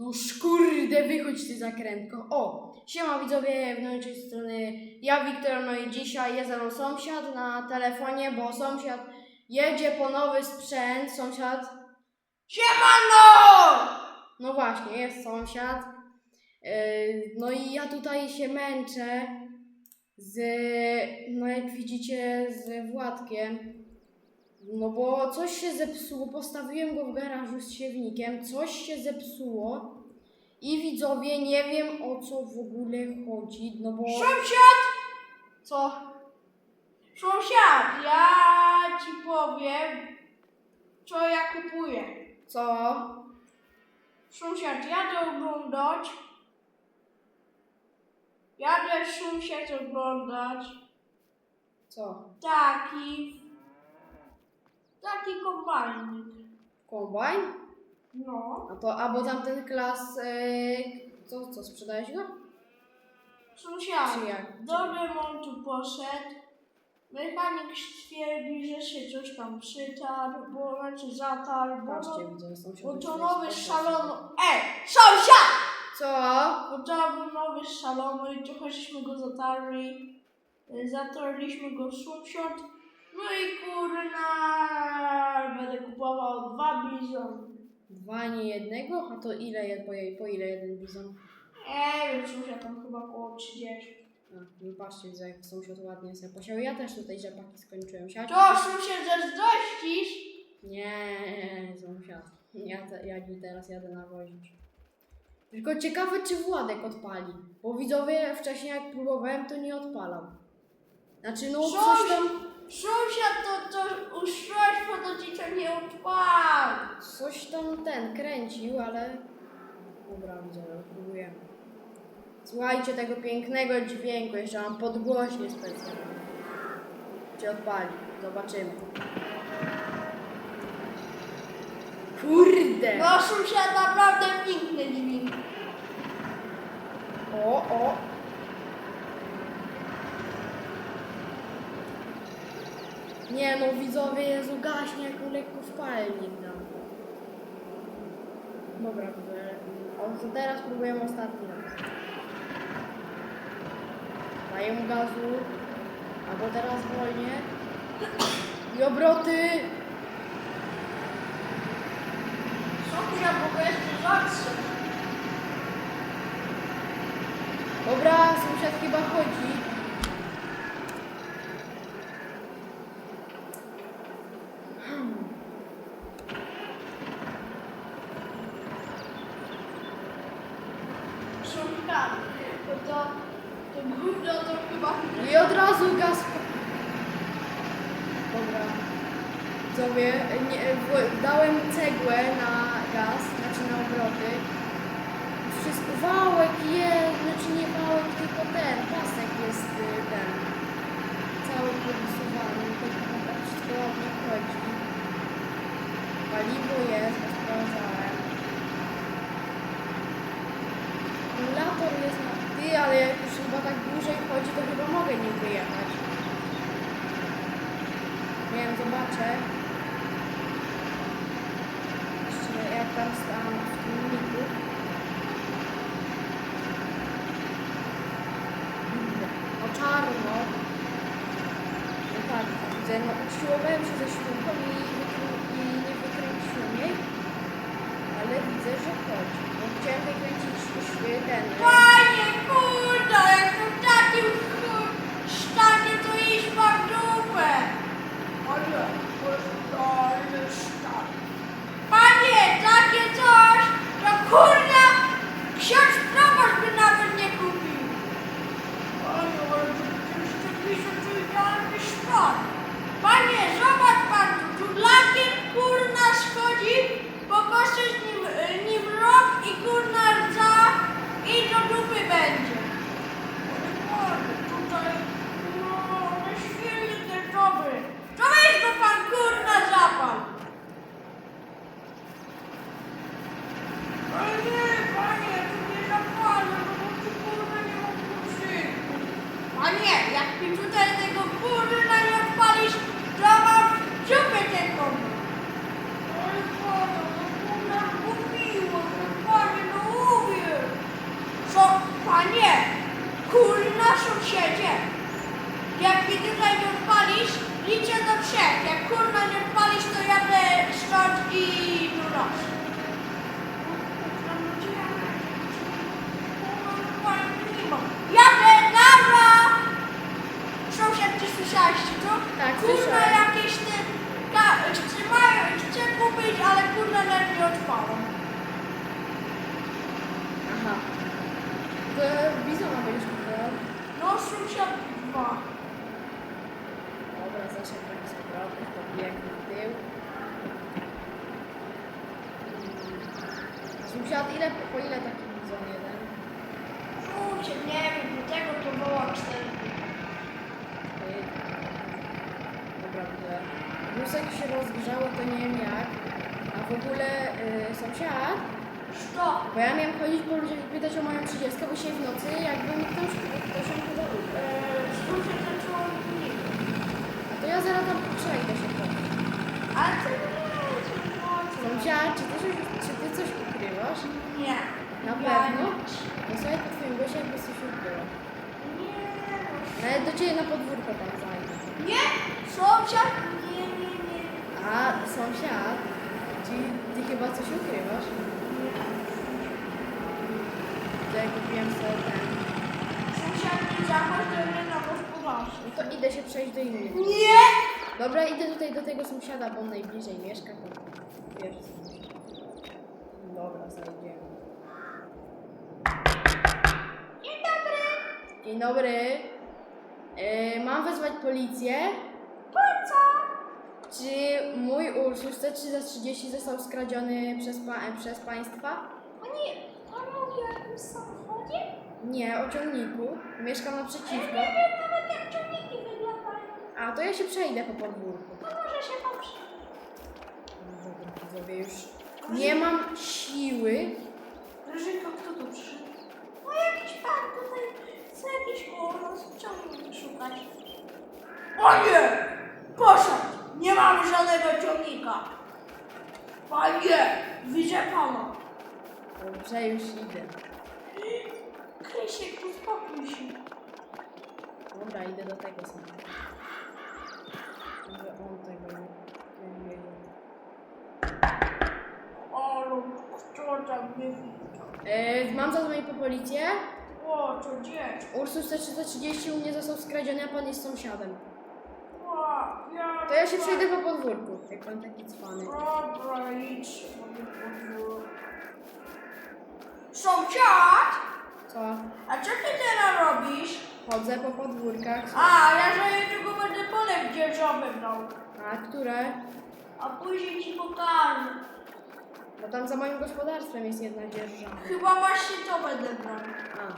No szkurde, wychodź ty zakrętko. O, siema widzowie, w naszej strony ja Wiktor, no i dzisiaj jest ze mną sąsiad na telefonie, bo sąsiad jedzie po nowy sprzęt, sąsiad, Siemano! no właśnie, jest sąsiad. Yy, No i ja tutaj się męczę z, no jak widzicie, z Władkiem. No bo coś się zepsuło, postawiłem go w garażu z siewnikiem, coś się zepsuło i widzowie nie wiem o co w ogóle chodzi, no bo... Sąsiad! Co? Sąsiad, ja ci powiem, co ja kupuję. Co? Sąsiad, jadę oglądać. Jadę sąsiad oglądać. Co? Taki. Taki kombajnik. Kombajn? No. A to, albo tamten klas, yy, co, co, sprzedałeś go? Sąsiad, Czy jak? do remontu poszedł. Mechanik stwierdzi, że się coś tam przytarł, bo znaczy zatarł, bo, Patrzcie, widzę, sąsiad. bo to nowy po z prostu. salonu. E! Sąsiad! Co? Bo to był nowy i trochę żeśmy go zatarli. Zatarliśmy go sąsiad. No i kurna, będę kupował dwa bizony. Dwa, nie jednego? A to ile, je- po, je- po ile jeden bizon? Nie wiem, sąsiad tam chyba około 30. A, no patrzcie, widzę, jak sąsiad ładnie sobie posiał. Ja też tutaj rzepaki skończyłem siać. To sąsiad zazdrościsz? Nie, sąsiad. Ja, te, ja dziś teraz jadę nawozić. Tylko ciekawe, czy Władek odpali. Bo widzowie wcześniej jak próbowałem, to nie odpalał. Znaczy, no coś tam, Sąsiad to, to ustrojstwo do ci to nie odpal. coś tam ten kręcił, ale... Dobra, widzowie, próbujemy. Słuchajcie tego pięknego dźwięku, jeszcze mam podgłośnie specjalnie. Czy odpali? Zobaczymy. Kurde! No sąsiad naprawdę piękny dźwięk. O, o. Nie no, widzowie, Jezu, gaśnie jak lekko wpalnik dam. Dobra, to teraz próbujemy ostatni raz. Daję mu gazu. Albo teraz wolnie. I obroty. Sąsiad, bo to jest zawsze. Dobra, sąsiad chyba chodzi. Sąsiad, chyba... I od razu gaz. Dobra. Widzowie, nie, dałem cegłę na gaz, znaczy na obroty. Wszystko, wałek jest, znaczy nie wałek, tylko ten, pasek jest y, ten. Cały podrysowany, to chyba wszystko ładnie chodzi. Paliwo jest, bo sprawdzałem. Akumulator jest na ty, ale jak już chyba tak dłużej chodzi, to chyba mogę nim wyjechać. Nie wiem, zobaczę. Jeszcze jak tam stałam w filmiku. Kurde, O czarno. No tak, widzę, no usiłowałem się ze śrubką i, i nie wykręciłem jej. Ale widzę, że chodzi. Bo chciałem wykręcić ten... Panie kurde, jak to w takim chu- stanie to iść ma w dupę. Ale, ale stan. Panie, takie coś, to kurna, ksiądz proboszcz by nawet nie kupił. Panie, ale to przecież to pisze, to idealny szpan. Panie, zobacz pan, tu lakiem kurna schodzi, popatrzeć nim, nim rok i kurna rdza i do dupy będzie. Ale panie, tutaj, no, ale silnik jest dobry. To weź go pan kurna zapal. Ale nie, panie, tu nie zapalę, no bo tu kurna nie ma kluczyku. Panie, jak mi tutaj tego kurna nie odpalisz, to mam w dziupę tego. Ale panie, no kurna, kupiło, no panie, no tutaj nie odpalisz, liczę do trzech. Jak kurwa nie odpalisz, to jadę stąd i no raz. Jadę, dobra! Sąsiad, ty słyszałeś to? Tak, Kurwa, słyszałem. jakieś te... Ka, chcę, mają, chcę kupić, ale kurwa nawet nie odpalam. Aha. To bizona będziesz kupował. No, sąsiad dwa. Dobra, zaszedłem z powrotem, pobiegł w tył. Sąsiad, ile, po ile taki bizon jeden? Kurczę, nie wiem, do tego to było cztery. Ej. Dobra, widzę. Wózek się rozgrzało, to nie wiem jak. A w ogóle y, sąsiad, Co? bo ja miałem chodzić po ludziach i pytać o moją 30, bo dzisiaj w nocy jakby mi ktoś, ktoś mi chyba. Eee, Sąsiad zaczęło mi A to ja zaraz tam przejdę się po. Ale to nie jest Sąsiad, czy ty, coś- czy ty coś ukrywasz? Nie. Na pewno? No słuchaj, po twoim głosie jakby coś ukryła. Nie. Nawet do ciebie na podwórko tam zajdę. Nie? Sąsiad? Nie, nie, nie. A sąsiad, czyli ty chyba coś ukrywasz? To ja kupiłem sobie ten. Sąsiad nie zachodź do mnie na gospodarstwo. No to idę się przejść do innych. Nie! Dobra, idę tutaj do tego sąsiada, bo on najbliżej mieszka. To wiesz. Dobra, zajdziemy. Dzień dobry. Dzień dobry. Yy, mam wezwać policję. Po co? Czy mój Ursus C330 został skradziony przez, pa- przez państwa? Oni, oni mówią o jakimś samochodzie? Nie, o ciągniku. Mieszkam naprzeciwko. Nie wiem nawet jak ciągniki wyglądają. A, to ja się przejdę po podwórku. To może się poprzy. Dobra, widzowie, już nie mam siły. Ryżyko, kto tu przyszedł? No jakiś pan tutaj chce jakiś urząd ciągnik szukać. O nie! Poszedł! Nie mamy żadnego ciągnika. Panie! Widzę pana. Dobrze, już idę. Krysiek, uspokój się. Dobra, idę do tego samochodu. Może on tego nie, wiedział. O, kto tam nie widział? E, mam zadzwonić po policję. O, to dziecko. Ursus C330 u mnie został skradziony, a pan jest sąsiadem. O, ja... To ja się przejdę po podwórku, jak pan taki cwany. Dobra, idź sobie podwórko. Sąsiad! Co? A co ty teraz robisz? Chodzę po podwórkach. A, ja sobie tylko będę polek dzierżawy brał. A które? A później ci pokażę. Bo tam za moim gospodarstwem jest jedna dzierżawa. Chyba właśnie to będę brał. A.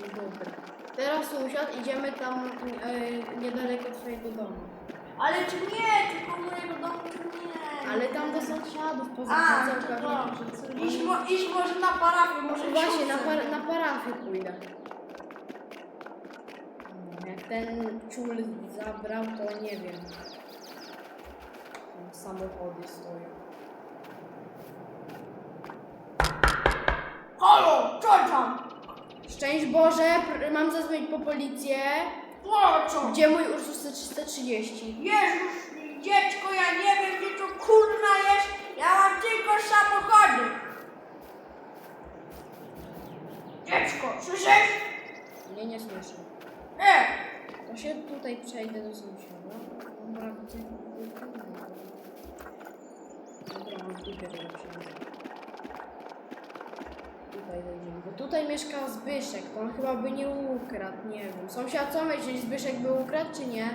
No Dobra. Teraz sąsiad, idziemy tam e, niedaleko twojego domu. Ale tu nie, tylko mojego domu tu nie. Ale tam do sąsiadów poza A, to Iść, mo, iść może na parafię, może No Właśnie, na, par, na parafię pójdę. Jak ten czul zabrał, to nie wiem. Tam samochody stoją. Halo, co tam? Szczęść Boże, pr- mam zadzwonić po policję. Po co? Gdzie mój Ursus C330? Jezus, dziecko, ja nie wiem gdzie kurna jest. Ja mam tylko samochody. Dziecko, słyszysz? Nie, nie słyszę. E, To się tutaj przejdę do sąsiada. Dobra, gdzie... Dobra, mam w dupie tego. Tutaj dojdziemy, bo tutaj mieszka Zbyszek, to on chyba by nie ukradł, nie wiem. Sąsiad, co myślisz, Zbyszek by ukradł, czy nie? nie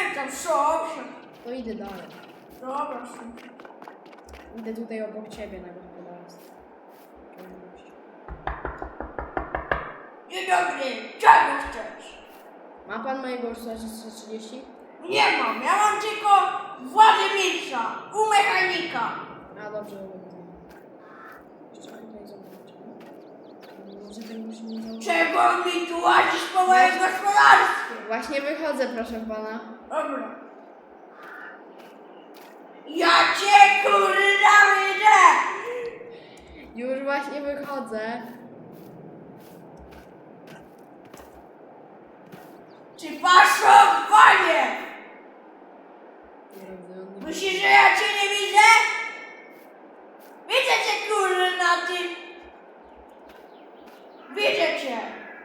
wiem, tam sąsiad. To idę dalej. Dobra, sąsiad. Idę tutaj obok ciebie na gospodarstwo. Cześć. Dzień dobry, czego chcesz? Ma pan mojego Ursusa 330? Nie mam, ja mam tylko Władimira u mechanika. A dobrze, rozumiem. Jeszcze tutaj zobaczę. Może ten już nie założył. Czego mi tu łazisz po moim gospodarstwie? Właśnie wychodzę, proszę pana. Dobra. Ja cię kurna widzę! Już właśnie wychodzę. Ty paszowanie! Nie rozumiem. Myślisz, że ja cię nie widzę? Widzę cię kurna ty! Widzę cię!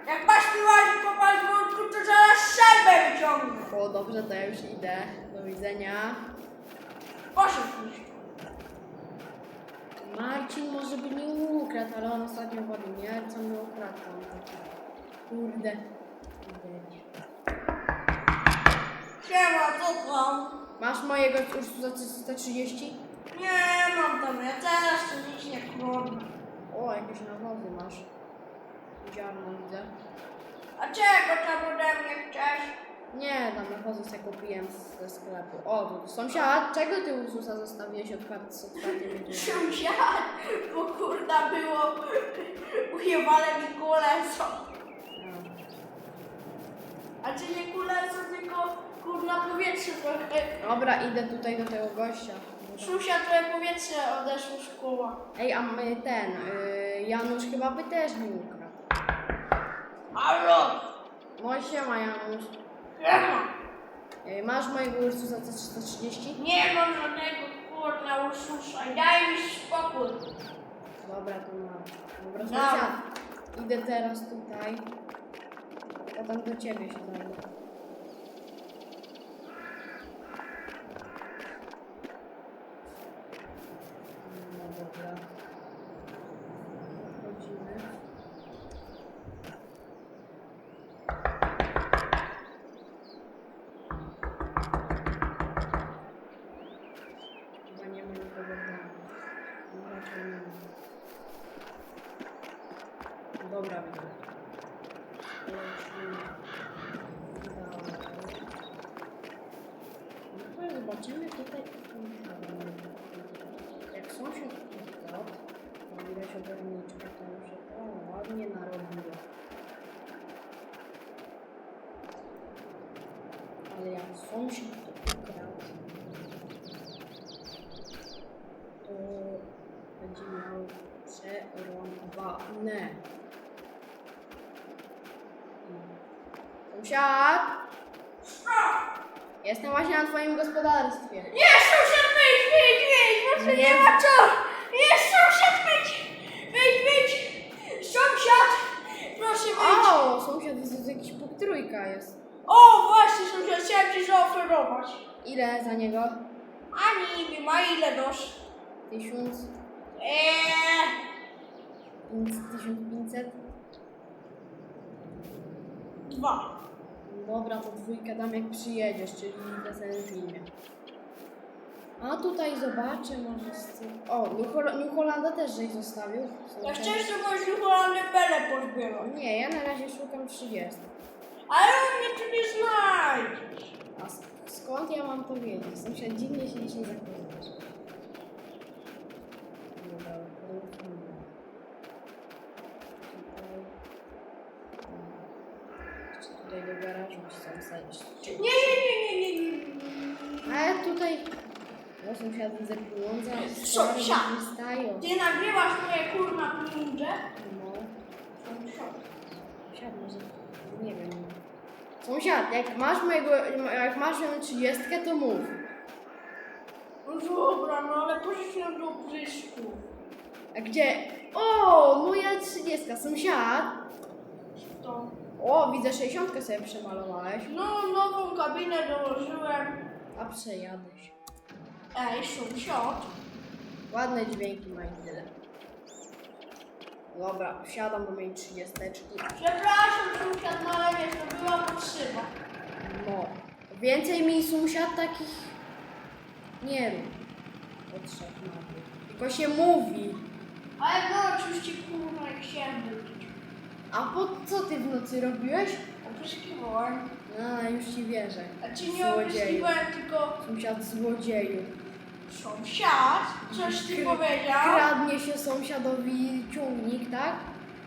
Jak masz mi łazić po podwórku, to zaraz szarbę wyciągnę. O, dobrze, to ja już idę. Do widzenia. Poszedł już. Marcin może by nie ukradł, ale on ostatnio padł, nie? Co mi ukradł? Kurde. Kurde. Siema, co tam? Masz mojego Ursusa 330? Nie mam tam, ja teraz to nic nie kradnę. O, jakieś nawozy masz. Ziarno widzę. A czego tam ode mnie chcesz? Nie, tam nawozy sobie kupiłem z- ze sklepu. O, tu sąsiad, czego ty Ursusa zostawiłeś otwarte z otwartymi drzwiami? Sąsiad, bo kurda było ujebane mi koleso. A czy nie koleso, tylko kurna powietrze trochę. Dobra, idę tutaj do tego gościa. Sąsiad, trochę powietrze odeszło z koła. Ej, a my ten, y, Janusz chyba by też nie ukradł. Halo! No siema Janusz. Y, masz mojego Ursusa C330? Nie mam żadnego kurna ususza, daj mi spokój. Dobra, to mam. Dobra, sąsiad. Idę teraz tutaj. Potem do ciebie się zajdę. No dobra. Wchodzimy. Chyba nie ma nikogo w domu. No raczej nie ma. Dobra, widzę. Lecimy dalej. No to zobaczymy tutaj. Jak sąsiad ukradł, to widać oborniczkę, to już o, ładnie narobiło. Ale jak sąsiad to ukradł, to będzie miał przerąbane. Sąsiad! Jestem właśnie na twoim gospodarstwie. Nie, sąsiad, wyjdź, wyjdź, wyjdź, proszę, nie, Nie. ma co. Nie, sąsiad, wyjdź, wyjdź, wyjdź. Sąsiad, proszę wyjdź. O, sąsiad jest jakiś pół trójka jest. O, właśnie, sąsiad, chciałem ci zaoferować. Ile za niego? A nie wiem, a ile dosz? Tysiąc? Eee, pięć- Tysiąc pięćset? dwa. Dobra, to dwójkę dam jak przyjedziesz, czyli następnym filmie. A tutaj zobaczę może z tym... O, New, Hol- New Hollanda też żeś zostawił. Jak Sąsiad. chcesz, to możesz Holandę Bele pozbierać. Nie, ja na razie szukam 30. Ale mnie tu nie znajdziesz. A sk- skąd ja mam to wiedzieć? Sąsiad dziwnie się dzisiaj zachowujesz. Dobra, wrócimy. Tutaj. Jeszcze tutaj do garażu chcę zajść. Nie, nie, nie, nie, nie, nie. A ja tutaj... No sąsiad widzę pieniądze, stare mi stają. Ty nagrywasz moje kurna pieniądze? No, Sąsiad. może... Nie wiem. Sąsiad, jak masz mojego... Jak masz moją 30, to mów. No dobra, no ale pożycz nam do prysku. A gdzie? O, moja 30, sąsiad. To. O, widzę 60 sobie przemalowałeś. No, nową kabinę dołożyłem. A przejadę się. Ej, sąsiad. Ładne dźwięki ma i tyle. Dobra, wsiadam do mojej 30. Przepraszam, sąsiad, no ale wiesz, to była potrzeba. No. Więcej mi sąsiad takich nie rób. Potrzeb ma być. Tylko się mówi. Ale no, oczywiście kurna, jak chciałem być. A po co ty w nocy robiłeś? Opryskiwałem. No, już ci wierzę. A ci nie Złodzieju. opryskiwałem, tylko Sąsiad złodzieju. sąsiad. Coś ty powiedział. Kradnie się sąsiadowi ciągnik, tak?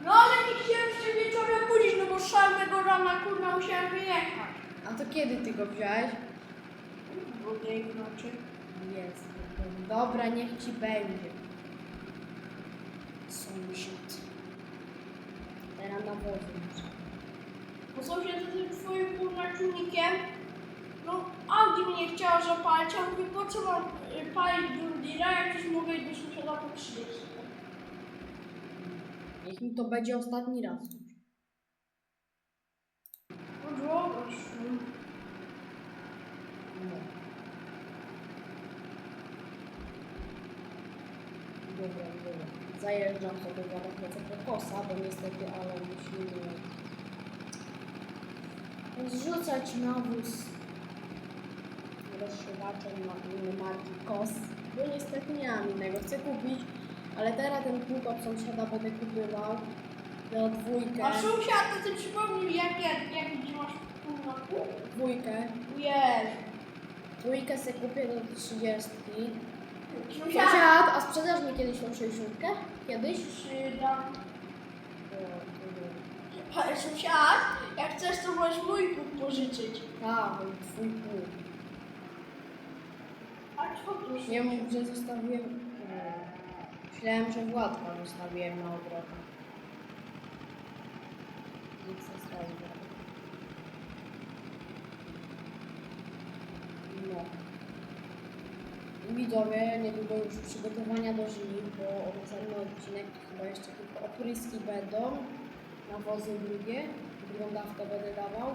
No ale nie chciałem się wieczorem budzić, no bo szalnego rana kurna musiałem wyjechać. A to kiedy ty go wziąłeś? Drugiej w nocy. Jest. Dobra, niech ci będzie. Sąsiad. Teraz na muszę. Bo sąsiad za tym twoim no Audi mnie chciała zapalić, a mówię, po co mam y, palić Grundira, jak już mogę iść do sąsiada po 30. Niech mi to będzie ostatni raz. No dobra, szum. No. Dobra, dobra. Zajeżdżam sobie lecę po kosa, bo niestety, ale musimy zrzucać nawóz rozszywaczem na inne marki kos, bo niestety nie mam innego. Chcę kupić, ale teraz ten pług od sąsiada będę kupywał. Na dwójkę, A sąsiad, to ty przypomnił, jak, jak, jak gdzie masz pół na pół? dwójkę, Jezu. dwójkę sobie kupię do 30. Sąsiad, a sprzedasz mi kiedyś tą 60? Kiedyś? przydam. Ale sąsiad, jak chcesz, to możesz mój pół pożyczyć. Tak, był twój pół. A co tu Nie mów, że zostawiłem... e, Myślałem, że Władka zostawiłem na obrotę. Nic zostawiłem. No. I Widzowie, niedługo już przygotowania do żniw, bo oficjalny odcinek chyba jeszcze tylko opryski będą. Nawozy drugie. Drugą dawkę będę dawał.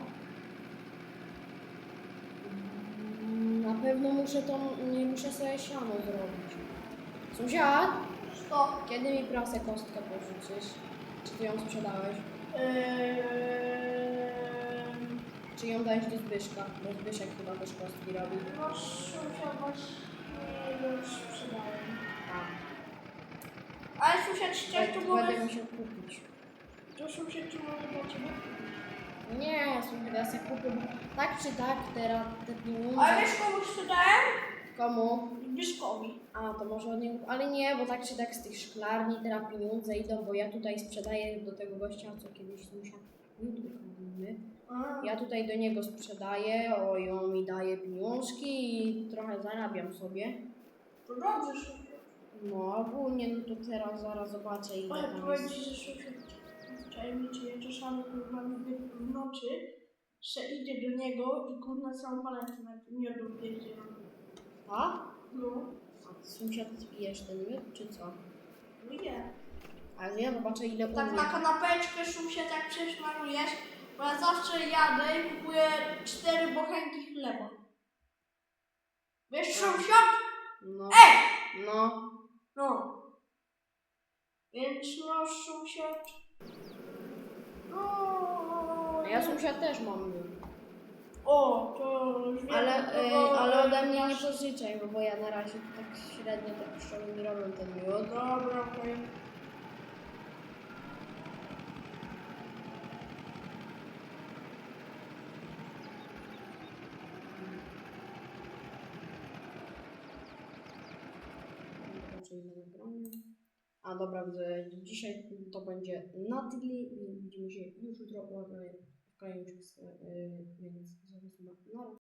Mm, Na pewno muszę to, nie muszę sobie siano zrobić. Sąsiad, To. kiedy mi prasę kostkę porzucisz? Czy ty ją sprzedałeś? Eee, Czy ją dałeś do Zbyszka? Bo Zbyszek chyba też kostki robi. no sąsiad właśnie już sprzedałem. Ale coś tu to mogę... będę musiał kupić. To sąsiad, czy mogę dla ciebie? Nie, słuchaj, ja sobie kupię, bo tak czy tak teraz te pieniądze... Ale wiesz komu sprzedałem? Komu? Zbyszkowi. A, to może od niego... Ale nie, bo tak czy tak z tych szklarni teraz pieniądze idą, bo ja tutaj sprzedaję do tego gościa, co kiedyś sąsiad YouTube robimy. Ja tutaj do niego sprzedaję, o, i on mi daje pieniążki i trochę zarabiam sobie. to dobrze, sąsiad. No, ogólnie no to teraz zaraz zobaczę ile Ale tam powiem jest. ci, że sąsiad tajemniczy, ja czasami kurwa mówię w nocy, że idzie do niego i kurwa całą paletę na miodu pierdzielam. A? No, A sąsiad pijesz ten miód, czy co? no nie. Ale ja zobaczę ile u Tak mnie. na kanapeczkę sąsiad jak przesmarujesz, bo ja zawsze jadę i kupuję cztery bochenki chleba. Wiesz sąsiad? No, Ej! no. No. Więc no sąsiad... No... Ja sąsiad też mam. O, to już wiem, Ale, kogo, ale ode mnie nie pożyczaj, bo ja na razie tak średnio tak mi robią ten miód. Dobra. A dobra, widzę, dzisiaj to będzie na tyle. Widzimy się już jutro w kolejnym, y, więc zaraz na